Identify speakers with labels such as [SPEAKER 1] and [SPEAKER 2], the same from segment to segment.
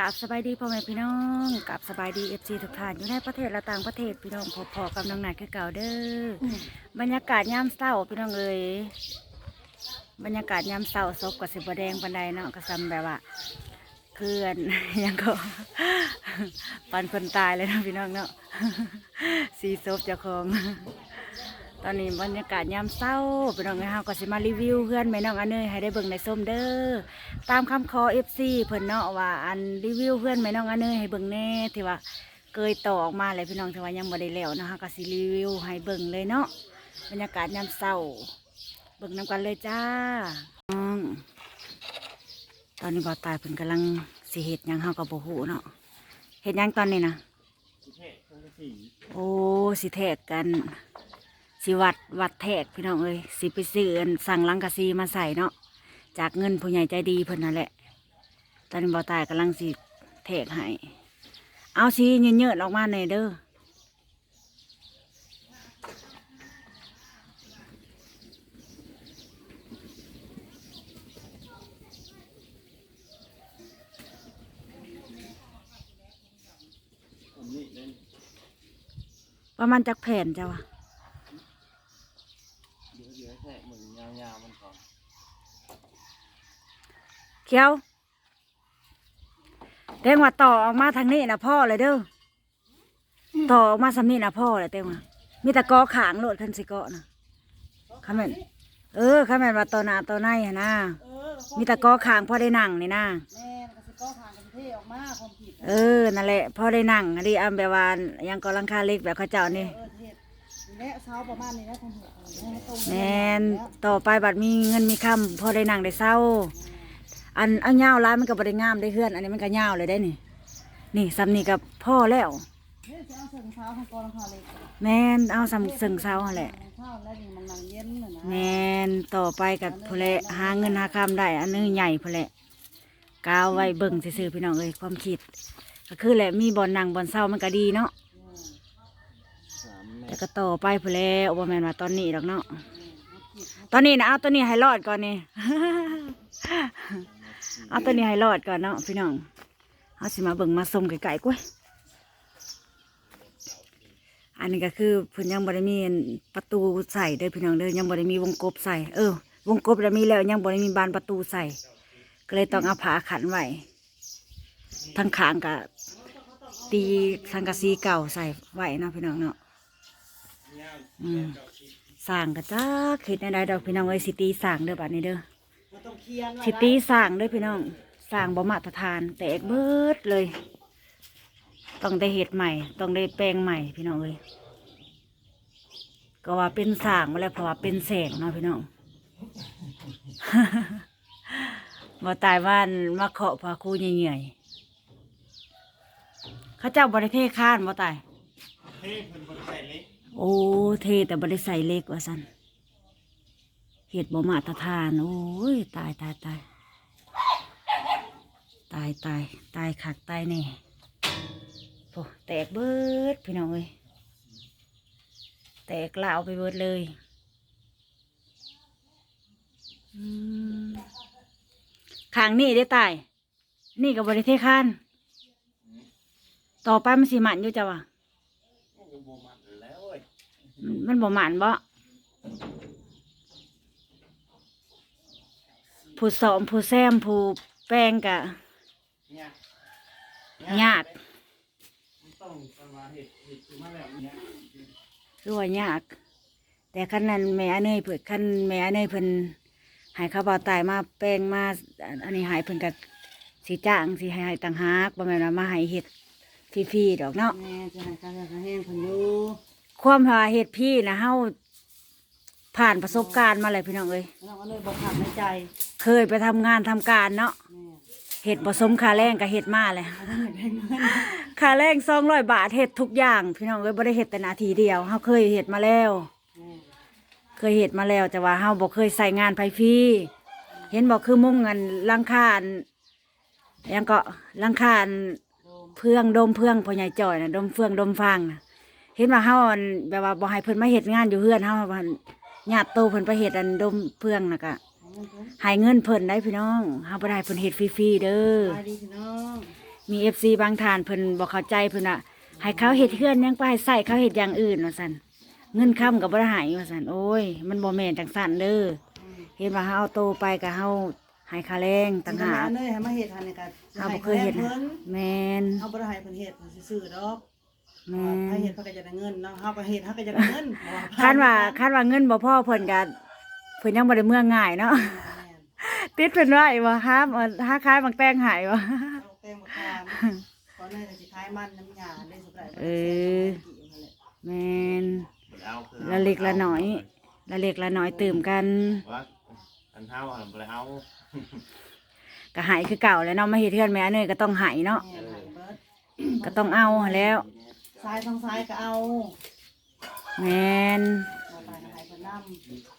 [SPEAKER 1] กราบสบายดีพ่อแม่พี่น้องกราบสบายดีเอฟซีทุกท่านอยู่ในประเทศและต่างประเทศพี่น้องพอๆกับน้องหนักคือเก่าเด้อบรรยากาศยามเศร้าพี่น้องเอ้ยบรรยากาศยามเศร้าซบกับสิบแดงปันใดเนาะก็ซ้ำแบบว่าเพื่อนยังก็ปันคนตายเลยเนาะพี่น้องเนาะสีซบเจ้าของ ตอนนี้บรรยากาศยามเศร้าพี่น้องเอ้ยเฮาก็สิมารีวิวเพื่อนแม่น้องอันเนยให้ได้เบิ่งในส้มเด้อตามคำขอ FC เพิ่นเนาะว่าอันรีวิวเพื่อนแม่น้องอันเนยให้เบิ่งแน่ที่ว่าเกยต่อออกมาเลยพี่น้องที่ว่ายังบ่ได้แล้วนะคะก็สิรีวิวให้เบิ่งเลยเนาะบรรยากาศยามเช้า เบิ่งนํกันเลยจ้าตอนนี้บ่ตายเพิ่นกำลังสิเฮ็ดหยังเฮาก็บ่ฮู้เนาะเฮ็ดหยังตอนนี้นะโอ้สิแทกกัน สิวัดวัดแทกพี่น้องเอ้ยสิไปซื้ออันสั่งลังกะซีมาใส่เนาะจากเงินผู้ใหญ่ใจดีเพิ่นนั่นแหละ ตอนนี้บ่าวตายกำลังสิเทกให้เอาสีเยอะๆออกมาหน่อยเด้อประมาณจักแผ่นจ้าวะ
[SPEAKER 2] เดี๋ยวเดี๋ยวแค่เหมือนยาวๆมันก่อน
[SPEAKER 1] เขียวเต็งว่าต่อออกมาทางนี้นะพ่อเลยเด้อต่อออกมาสำนี้นะพ่อเลยเต็งว่ามีแต่กอขางโลดคันสิเกาะนะคำแม่นเออคำแม่นว่าต่อหน้าต่อในหนนะ
[SPEAKER 3] เออ
[SPEAKER 1] มีแต่กอขางพ่อได้นั่งนี่นะ
[SPEAKER 3] แม่นก็สิก็ทางกันเทออกมาความผิด
[SPEAKER 1] เออนั่นแหละพ่อได้นั่งอันนี้อันแบบว่ายังก็ลังคาเล็กแบบเขาเจ้านี่
[SPEAKER 3] เออเทศนี่แหละเช้าประมาณนี้นะความผิดให้ตรง
[SPEAKER 1] แมนต่อไปบัดมีเงินมีคำพอได้นั่งได้เศร้า อันเอาเงาวร้ายมันก็บริงามได้เฮือน อันนี้มันก็เงาวเลยได้นี่ นี่ซ้ำนี่กับพ่อแล้ว
[SPEAKER 3] เฮ้ยจะเอาเส้นเช้าของกองคาเลย
[SPEAKER 1] แมนเอาซ้ำเสึงเศร้าหั่นแหละ
[SPEAKER 3] เช้าแล้วนี่มันนั่งเย็นน่ะนะ
[SPEAKER 1] แมนต่อไปกับพอแหละหาเงินหาคำได้ อันนึงใหญ่พอแหละกาวไว้เบิ่งซื่อๆพี่น้องเอ้ยความคิด ก็คือแหละมีบอลนั่งบอลเศร้ามันก็ดีเนาะ
[SPEAKER 2] สามแม่
[SPEAKER 1] แต่ก็ต่อไปพอแล้วบ่แมนว่าตอนนี้ดอกเนาะตอนนี้นะเอาตัวนี้ให้รอดก่อนนี่ เอาตัวนี้ให้รอดก่อนเนาะพี่น้องเอาสิมาเบิ่งมาส้มไก่ๆกุ้ยอันนี้ก็คือเพิ่นยังบ่ได้มีประตูใส่เด้อพี่น้องเด้อยังบ่ได้มีวงกบใส่เออ วงกบแล้มีแล้วยังบ่ได้มีบานประตูใส่ ก็เลยต้องเอาผ้าขันไว้ทั้งขางกับตีสังกะสีเก่าใส่ไว้เนาะพี่น้องเนาะอืมสร้างกระจ้าคิดในใดดอกพี่น้องเอ้ยสิตีสร้างเด้อบัดนี้เด้อ
[SPEAKER 3] มันต้องเคียนไว้
[SPEAKER 1] สิตีสร้างเด้วยพี่น้องสร้างบ่มาตรฐานแตกเบิดเลย ต้องได้เห็ดใหม่ ต้องได้แปลงใหม่พี่น้องเอ้ยก็ว่าเป็นสร้างมาแล้วเพราะว่าเป็นแสงเนาะพี่น้องบ่ตายว่านมาเคาะพาคูเหนื่อยๆเขาเจ้าบริเทข้านบ่ตาย
[SPEAKER 2] เฮ้ยเพิ่นบ่ได้ใส่เล็ก
[SPEAKER 1] โอ้เทแต่บริใส่เล็กว่าสัน เห็ดบ่มาตรฐาน โอ้ย ตายตายตายตายตายตายขักตายแน่โอ้แตกเบิดพี่น้องเอ้ยแตกลาวไปเบิดเลยอืมข้างนี่ได้ตาย นี่กับบริเทคานต่อไปมันสิหมันอยู่จ้ะวะ
[SPEAKER 2] มันก็บ่มันแล้วเว้ย
[SPEAKER 1] มันมันบ่หมานบ่ ผู้สอมผู้แซมผู้แป้งกะ
[SPEAKER 2] เนี่ย
[SPEAKER 1] ยาก
[SPEAKER 2] มันต้องประมาณเห็ดเห็ดคือมาแล้วเนี่ย
[SPEAKER 1] คือว่ายาก แต่คันนั้นแม่อเนยเพิ่นคันแม่อเนยเพิ่นใหายข้าวเบาตายมาแป้งมาอันนี้ใหายเพิ่นก็สิจ้างสิให้ให้ต่างหากบ่แม่นว่ามาให้เฮ็ดฟรีๆดอกเนาะ
[SPEAKER 3] แม่จะให้การแห้งคนอยู่
[SPEAKER 1] ความว่าเฮ็ดพี่นะเฮาผ่านประสบการณ์มาเลยพี่น้องเอ้ย
[SPEAKER 3] เราก็เลยบอกขับในใจ
[SPEAKER 1] เคยไปทำงานทำการเนาะ
[SPEAKER 3] แม่
[SPEAKER 1] เห็ดผสมค่าแรงกับเห็ดมาเลย
[SPEAKER 3] เอาได้เงินเงิน
[SPEAKER 1] ค่าแรงสองร้อยบาทเห็ดทุกอย่าง พี่น้องเอ้ยบ่ได้เห็ดแต่นาทีเดียวเฮาเคยเห็ดมาแล้ว
[SPEAKER 3] แม่
[SPEAKER 1] เคยเห็ดมาแล้วแต่ว่าเฮาบ่เคยใส่งานไผฟรีเห็นบอกคือมุ่งเงินลังคาอันหยังก็ลังคาอัน
[SPEAKER 3] โดม
[SPEAKER 1] เพื่องดมเพื่องพ่อใหญ่จ่อยนะดมเฟืองดมฟางนะเห็นว่าเฮาอันแบบว่าบ่ให้เพิ่นมาเฮ็ดงานอยู่เฮือนเฮาว่าญาติโตเพิ่นไปเฮ็ดอันดมเพื่องน่ะก็
[SPEAKER 3] เอาเงินเพิ่น
[SPEAKER 1] ให้เงินเพิ่นได้พี่น้องเฮาบ่ได้เพิ่นเฮ็ดฟรีๆเด้อ
[SPEAKER 3] ไปดีพี่น้อง
[SPEAKER 1] มีเอฟซีบางทานเพิ่นบอกเข้าใจเพิ่นอะให้เขาเฮ็ดเฮือนหยังไปใส่เขาเฮ็ดอย่างอื่นว่าซั่นเงินค้ำกับบ่ได้ใหายว่าซั่นโอ้ยมันบ่แม่นจังซั่นเด้อเห็นว่าเฮาเอาโตไปก็เฮาให้ค่าแรงต่างหาก
[SPEAKER 3] เนยให้มาเฮ็ดหันนี่ก็
[SPEAKER 1] เฮาบ่เคยเฮ็ด
[SPEAKER 3] เพิ่
[SPEAKER 1] นะ
[SPEAKER 3] น
[SPEAKER 1] แม่น
[SPEAKER 3] เฮาบ่ได้ให้เพิ่นเฮ็ดเพิ่นสิซื้อดอก
[SPEAKER 1] แม่
[SPEAKER 3] ให้
[SPEAKER 1] น
[SPEAKER 3] เฮ็ดเพิ่นก็จะได้เงินเนาะเฮาก็เฮ็ดเฮาก็จะได้เงิน
[SPEAKER 1] คาดว่าคาดว่าเงินบ่พอเพิ่นก็ เพิ่นยังบ่ได้เมืองง่ายเนาะติดเพิ่นไว้บ่ห้ามเอาหาขายบางแตงหายบ่
[SPEAKER 3] เอาแกงบักขามตอนนี้ก็สิขายมันน้ำยาได้สุดได้
[SPEAKER 1] เออแม่น
[SPEAKER 2] เอาคือ
[SPEAKER 1] ละเล็กละน้อยละเล็กละน้อยตื่มกัน
[SPEAKER 2] ว่าอันเท้าอันบ่ไปเอา
[SPEAKER 1] ก็หายคือเก่าแล้วเนาะมาเฮ็ดเทือนแม่เนยก็ต้องหายเนาะ
[SPEAKER 3] แม่นให้เบิด
[SPEAKER 1] ก็ต้องเอาหั้นแหล้ว
[SPEAKER 3] ซ้ายทางซ้ายก็เอา
[SPEAKER 1] แม่น
[SPEAKER 3] บ่ไปก็ใ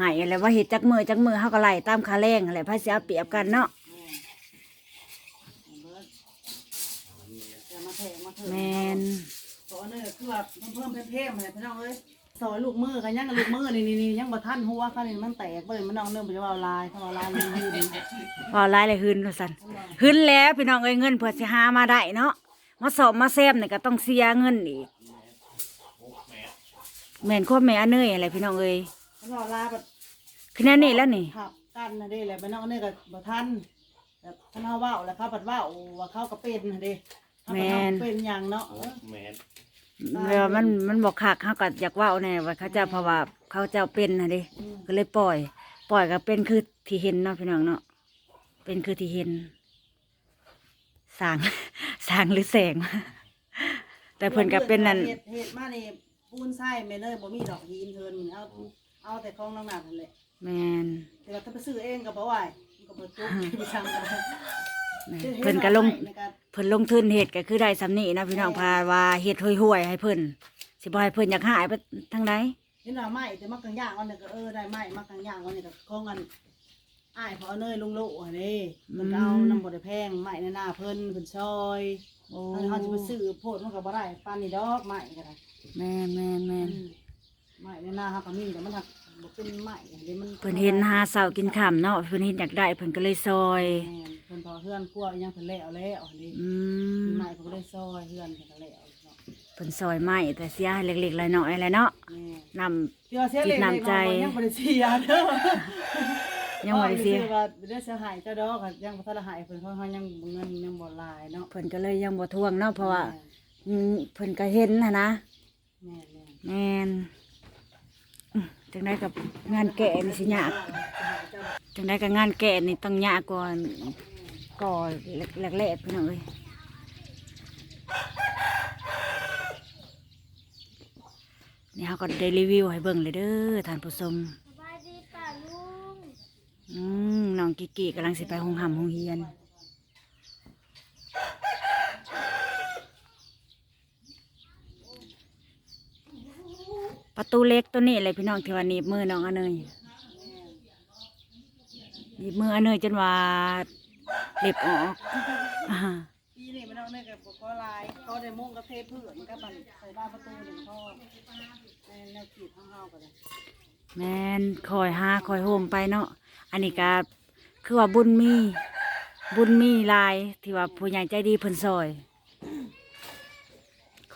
[SPEAKER 3] ห้เพิ่นนำ
[SPEAKER 1] หายแล้วว่าเฮ็ดจักมือจักมือเฮาก็ไล่ตามค่าแรงนั่นแหละไผสิเอาเปรียบกันเนาะ
[SPEAKER 3] แม่นให้เบิดอย่ามาแทงมาเถิด
[SPEAKER 1] แม่น
[SPEAKER 3] เพราะอันนี้คือว่าเพิ่มเพิ่มเพิ่มอะไรพี่น้องเอ้ยสอยลูกมือกันยังลูกมือนี่นี่นี่ยังบ่ทันหัวเขานี่มันแตกบ่เลยมันน้องเริ่มไปว่าลายเขาว่าลายมันยืน
[SPEAKER 1] พอหลายเลยหืนว่าซั่นหืนแล้วพี่น้องเอ้ยเงินเพื่อสิหามาได้เนาะมาสอบมาแซมนี่ก็ต้องเสียเงินอีกแม่นควบแม่อันเนยอะไรพี่น้องเอ้ย
[SPEAKER 3] เขาว่าลายแบบ
[SPEAKER 1] คือแนวนี้แล้วนี่
[SPEAKER 3] ขับกันนะเด้แหละพี่น้องนี่ก็บ่ทันแต่เขาเฮาเว้าแล้วเขาบัดเว้าว่าเขาก็เป็นนะเด้เขาก็เฮาเป็นหยังเนาะเออ
[SPEAKER 2] แม่น
[SPEAKER 1] เวลามันมันบอกคักเขาก็อยากเว่าแน่ว่าเขาเจะเพราะว่าเขาเจ้าเป็นนะเดิ
[SPEAKER 3] อืม
[SPEAKER 1] ก็เลยปล่อย ปล่อยก็เป็นคือที่เห็นเนาะพี่น้องเนาะเป็นคือที่เห็นสร้างสร้างหรือแสง แต่เพิ่นก็เป็นนั่น
[SPEAKER 3] เฮ็ดเฮ็ดมานี่ปูนทรายแม่เลยบ่มีดอกยีนเทินเอา เอาแต่ของน้องนักนั่นแหละ
[SPEAKER 1] แมน
[SPEAKER 3] แต่ว่าถ้าไปซื้อเองก็บ่ไหวมันก็บ่จุกไปสั่งกัน
[SPEAKER 1] แม่นเพิ่นก็ลงเพิ่นลงทุนเฮ็ดก็คือได้สำนี้นะพี่น้องพาว่าเฮ็ดห่วยๆให้เพิ่นสิบ่ให้เพิ่นอยากหายไปทางใด
[SPEAKER 3] เห็นว่าไม้แต่มักกางย่างวันนี้ก็เออได้ไม้มักกางย่างวันนี้ก็ของกันอ้ายพอเนยลุงโลอันนี้มันก็เอาน้ำบ่ได้แพงไม้ในหน้าเพิ่นเพิ่นซอย
[SPEAKER 1] โอ้
[SPEAKER 3] เฮาสิไปซื้อโพดมันก็บ่ได้ปานนี้ดอกไม้ก็ได้
[SPEAKER 1] แม่นแม่นแม่น
[SPEAKER 3] ไม้ในหน้าเฮาก็มีแต่มันหักบ่เป็นไม้เดี๋ยวมัน
[SPEAKER 1] เพิ่นเห็นหาเสากินข้ามเนาะเพิ่นเห็นอยากได้เพิ่นก็เลยซอย
[SPEAKER 3] แม่นเพิ่นพอเฮือนครัวอีหยังเพิ่นแล้วแล้วอันนี้
[SPEAKER 1] อืม
[SPEAKER 3] ไม้เพิ่นก็เลยซอยเฮือนเพิ่นก็แล้วเนาะ
[SPEAKER 1] เพิ่นซอยไม้แต่เสียให้เล็กๆน้อยๆแหละเนาะ
[SPEAKER 3] แม่
[SPEAKER 1] นำ
[SPEAKER 3] เชื่อเสียเล็ก
[SPEAKER 1] จิต
[SPEAKER 3] ๆน้
[SPEAKER 1] น้ำใจ
[SPEAKER 3] อยๆยังบ่ได้เสียเด้อ
[SPEAKER 1] ยังบ่ได้เสีย
[SPEAKER 3] อ๋อว่าเดี๋ยวเสียหายเจ้าดอกอะยังบ่ทันได้หายเพิ่นเขาเขายังเงินยังบ่หลายเนาะ
[SPEAKER 1] เพิ่นก็เลยยังบ่ทวงเนาะเพราะว่าอืมเพิ่นก็เห็นนะนะ
[SPEAKER 3] แม่แม่
[SPEAKER 1] แม่นอืม จังไดกับงานแกะนี่สิยากจังไดกับงานแกะนี่ต้องยากก่อนก่อแรกๆพี่น้องเอ้ยนี่เฮาก็ได้รีวิวให้เบิ่งเลยเด้อท่านผู้ชม
[SPEAKER 4] สบายดีป่าลุง
[SPEAKER 1] อืมน้องกิกกิกำลังสิไปห้องหำห้องเฮียน ประตูเล็กตัวนี้เลยพี่น้องที่ว่าหนีบมือน้องอนเนยหนีบมืออนเนยจนว่าเล็บออกอ่า
[SPEAKER 3] ปีนี้มันเอาเนี่ยกับก็หลายเขาได้มุ่งกับเทพืชมันก็บันใส่บ้านประตูหนึ่งพ่อในแนวขีดของเฮาก็ได้
[SPEAKER 1] แม่นคอยหาคอยโฮมไปเนาะอันนี้ก็คือว่าบุญมี บุญมีหลายที่ว่าผู้ใหญ่ใจดีเพิ่นซอย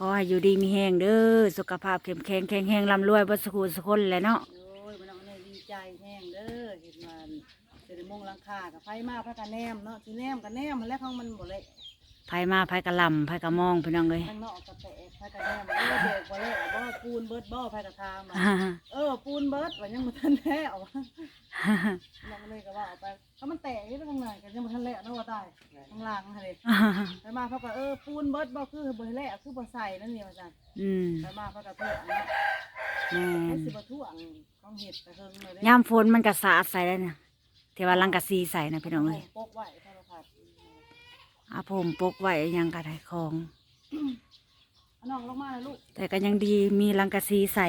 [SPEAKER 1] ขอให้อยู่ดีมีแหงเด้อสุขภาพเข้มแข็งแข็งแห้งร่ำรวยบ่สุขสุขคนแหละเนาะ
[SPEAKER 3] โอ้ยมันเอาเนี่ยดีใจแห้งเด้อเห็นมันเสร็จมงหลังคากับไฟมาพระกันแนมเนาะสิแนมกันแนมมันแล้วของมันบ่เลย
[SPEAKER 1] ไผมาไผกะลำไผกะมองพี่น้องเลย
[SPEAKER 3] ข้างนอกก็แตกพระกันแนมเออเด็กบ่เละบ่ปูนเบิดบ่พระกระทามอะ
[SPEAKER 1] อ่า
[SPEAKER 3] เออปูนเบิดว่ายังบ่ทันแล้วอะน้องเลยก็ว่าเอาไปถ้ามันแตกนี่ไปทางไหนกันยังบ่ทันแล้วเนาะว่าตายข้างล่างหั่นเด้ไปมาเขาก็เออปูนเบิดบ่คือบ่ให้แล้วคือบ่ใส่นั่นนี่ว่าซั่น
[SPEAKER 1] อืม
[SPEAKER 3] ไปมาเขาก็เถอะเนาะ
[SPEAKER 1] แม่
[SPEAKER 3] ให้
[SPEAKER 1] น
[SPEAKER 3] สิบ่ท่วงของเฮ็ดไปเฮิงเลยเด้
[SPEAKER 1] ยามฝนมันก็สาดใส่แล้วเนี่ยที่ว่าลังกะซีใส่นะพี่น้องเลย
[SPEAKER 3] ปกไว้โทรศัพท์
[SPEAKER 1] อาผมปกไว้ยังกระไดของ
[SPEAKER 3] เอาน้องลงมาเลยลูก
[SPEAKER 1] แต่ก็ยังดีมีลังกะซีใส่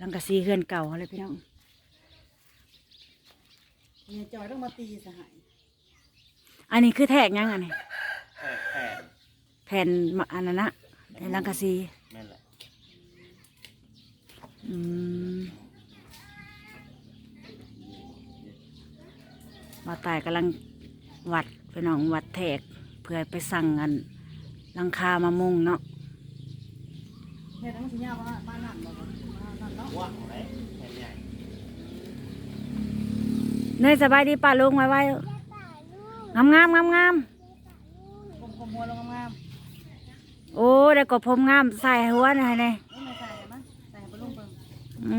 [SPEAKER 1] ลังกะซีเฮือนเก่าอะไรพี่น้อง
[SPEAKER 3] เนี่ยจอยต้องมาตีสหาย
[SPEAKER 1] อันนี้คือแทกยังอันนี้
[SPEAKER 2] แค่แค่
[SPEAKER 1] แผ่นมะอันนั้นนะแผ่นลังกะซี
[SPEAKER 2] แม่นแหละ
[SPEAKER 1] อืมมาตายกำลังวัดพี่น้องวัดแทก เพื่อไปสั่งอันหลังคามามุงเนาะ
[SPEAKER 3] เฮ็ดทั้งสิยาวว่าบ้านนั่นบ่บ่บ้านนั่นเนาะ
[SPEAKER 2] ว่างไหนแผ่นใหญ่
[SPEAKER 1] เนยสบายดีป่าลุงไว้ไว้งามงามงามงาม
[SPEAKER 3] กลมๆหัวลงงาม
[SPEAKER 1] ๆโอ้ได้กบผมงามใส่หัวหน่อยเนี่ย
[SPEAKER 3] ๆนี่ไม่ใส่เห็นมั้ยใส่ให้บ่ลงเบิ่ง
[SPEAKER 1] อื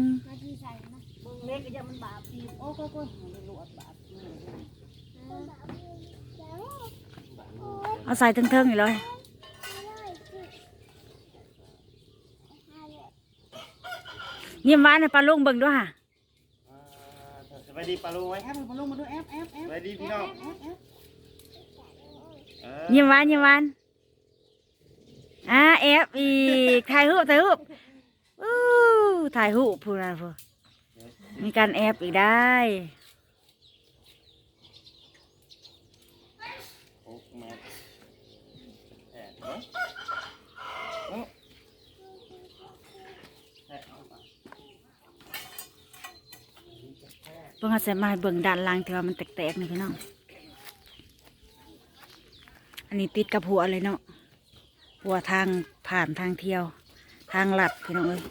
[SPEAKER 1] ม
[SPEAKER 4] มาที่ใส่นะ
[SPEAKER 3] เบิ่งเล็กก็ยังมันบาปตีบโอ้โหๆมันลวดบาป
[SPEAKER 1] เอาใส่เทิงๆอยู่เลยยิ้มหวานให้ป่าลุงเบิ่งด้วยค่ะ
[SPEAKER 2] อ่าสบายดีปลาลูกไหม
[SPEAKER 3] แอปมันบ่ลงมาดูแอปแอปแอ
[SPEAKER 2] ส
[SPEAKER 3] ป
[SPEAKER 2] บายดีพี่น้อง
[SPEAKER 3] แอปแอป
[SPEAKER 2] เออ
[SPEAKER 1] ยิ้มหวานยิ้มหวานอ่าแอบอีกถ่ายรูปถ่ายรูปอู้ถ่ายรูปพูดนะพูดมีการแอบอีกได้
[SPEAKER 2] หกเมตรแผ่น เนาะเอ้าแผ่นเอา
[SPEAKER 1] เบิ่งเอาใส่มาเบิ่งด้านล่างที่ว่ามันแตกๆนี่พี่น้อง อันนี้ติดกับหัวเลยเนาะ หัวทางผ่านทางเที่ยว ทางหลัดพี่น้องเอ้ย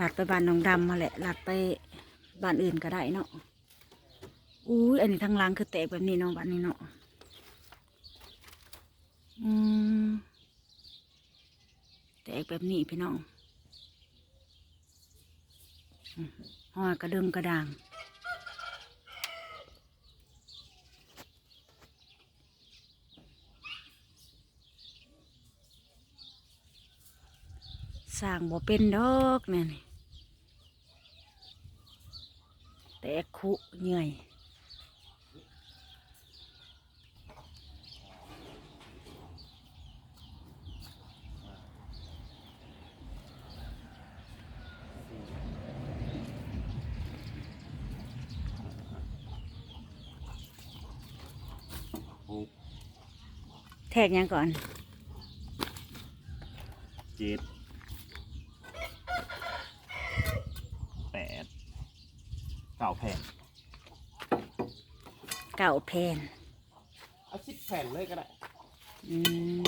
[SPEAKER 1] ลัดไปบ้านน้องดำมาแหละหลัดไปบ้านอื่นก็ได้เนาะ อุ้ยอันนี้ทางล่างคือแตกแบบนี้เนาะบ้านนี้เนาะ อืมแตกแบบนี้พี่น้องห่อกระเดึงกระด่างสร้างบ่เป็นดอกแม่นี่แต่คุเหนื่อย แทกหยังก่อน
[SPEAKER 2] เจ็ดแปดเก้าแผ่น
[SPEAKER 1] เก่าแพน
[SPEAKER 2] เอาสิบแผ่นเลยก็ได้
[SPEAKER 1] อืม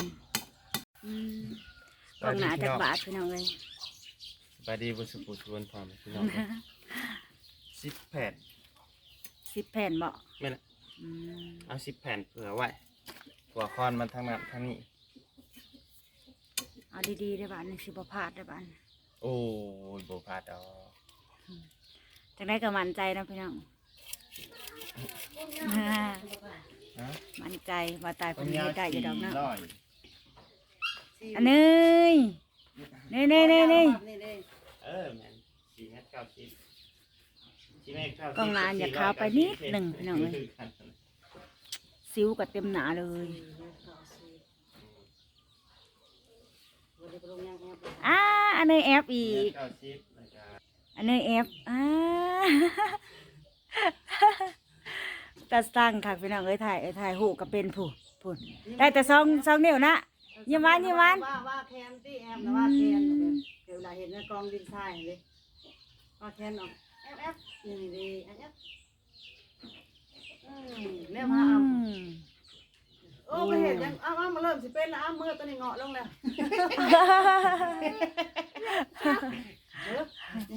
[SPEAKER 1] อืมกองหนาจากบาทพี่น้องเลย
[SPEAKER 2] สบายดีบุษบุชวนพร้อมพี่น้องสิบแผ่น
[SPEAKER 1] สิบแผ่นบ่
[SPEAKER 2] ไม่นละ
[SPEAKER 1] อืม
[SPEAKER 2] เอาสิบแผ่นเผื่อไว้ หัวคอนมันทางนั้นทางนี้
[SPEAKER 1] เอาดีๆได้บ้านหนึ่งสิบพลาดได้บ้าน
[SPEAKER 2] โอ้ยโบพลาดเอา
[SPEAKER 1] จังได้ก็มั่นใจนะพี่น้อง
[SPEAKER 2] ฮะ
[SPEAKER 1] มั่นใจว่าตายคนนี้ได้อยู่ดอกเนาะ
[SPEAKER 2] ร้อย
[SPEAKER 1] อันนี้นี่นี่นี่นี่
[SPEAKER 3] นี่เด้
[SPEAKER 2] เออแมนสี่เมตรเก้าสิบสี่เมตรเก้าสิบ
[SPEAKER 1] กองงานอย่าขาวไปนิดหนึ่งพี่น้องเลยสิ วกับเต็มหนาเลย
[SPEAKER 3] บ่ได้ไปลงยางแอป
[SPEAKER 1] อ่าอันนี้แอฟอี
[SPEAKER 2] สี่เมต
[SPEAKER 1] ก
[SPEAKER 2] รเก้าสิบแล้วก็
[SPEAKER 1] อันนี้แอฟอ่าตาสั่งค่ะพี่น้องเอ้ยถ่ายเอ้ยถ่ายหูก็เป็นผู้ผู้ได้แต่สองสองนิ้วนะยิ้มหวานยิ้มหวาน
[SPEAKER 3] ว่าว่าแคนตี้แอมนะว่าแคนเดี๋ยวเวลาเห็นในกองดินทรายเลยว่าแคนเนาะแอฟแอฟนี่ดีแอฟแอฟอืม เรียกมาอ้ำโอ้ไปเห็นยังอ้ำอ้ำมาเริ่มสิเป็นแล้วอ้ำมือตัวนี้เงาะลงแล้วเออ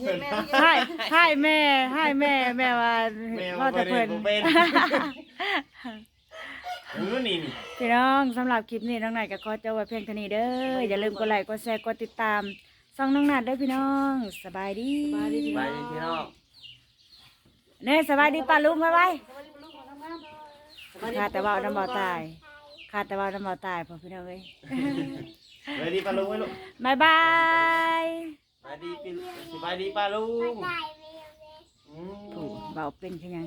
[SPEAKER 3] เห็นแม่เมื่อกี้
[SPEAKER 1] ให้ให้แม่ให้แม่แม่ว่า
[SPEAKER 2] แมว
[SPEAKER 1] ว่า
[SPEAKER 2] ไป
[SPEAKER 1] แต่
[SPEAKER 2] เล
[SPEAKER 1] เพิ่
[SPEAKER 2] ย
[SPEAKER 1] น
[SPEAKER 2] โบเป็นเออนี่นี่
[SPEAKER 1] พี่น้องสำหรับคลิปนี้น้องนายก็ขอจบไว้เพียงเท่านี้เด้ออย่าลืมกดไลค์กดแชร์กดติดตามส่องน้องนัดด้วยพี่น้องสบายดี
[SPEAKER 3] สบายดี
[SPEAKER 2] ไปพี่น้อง
[SPEAKER 1] เนี่ยสบายดีป้าลุงบ๊ายบาย
[SPEAKER 3] สวัสดี
[SPEAKER 1] ขาดแต่ว่าเอาน้ำเบาตายขาดแต่ว่าเอาน้ำเบาตายพอพี่น้องเอ้ย
[SPEAKER 2] สบายดีปลาลุงไหมลูก
[SPEAKER 1] บายบาย
[SPEAKER 2] สบายดีพี่สบายดีปลาลุง
[SPEAKER 4] ตายไปเลย
[SPEAKER 2] อืม
[SPEAKER 1] ถูกเบาเป็นขยัง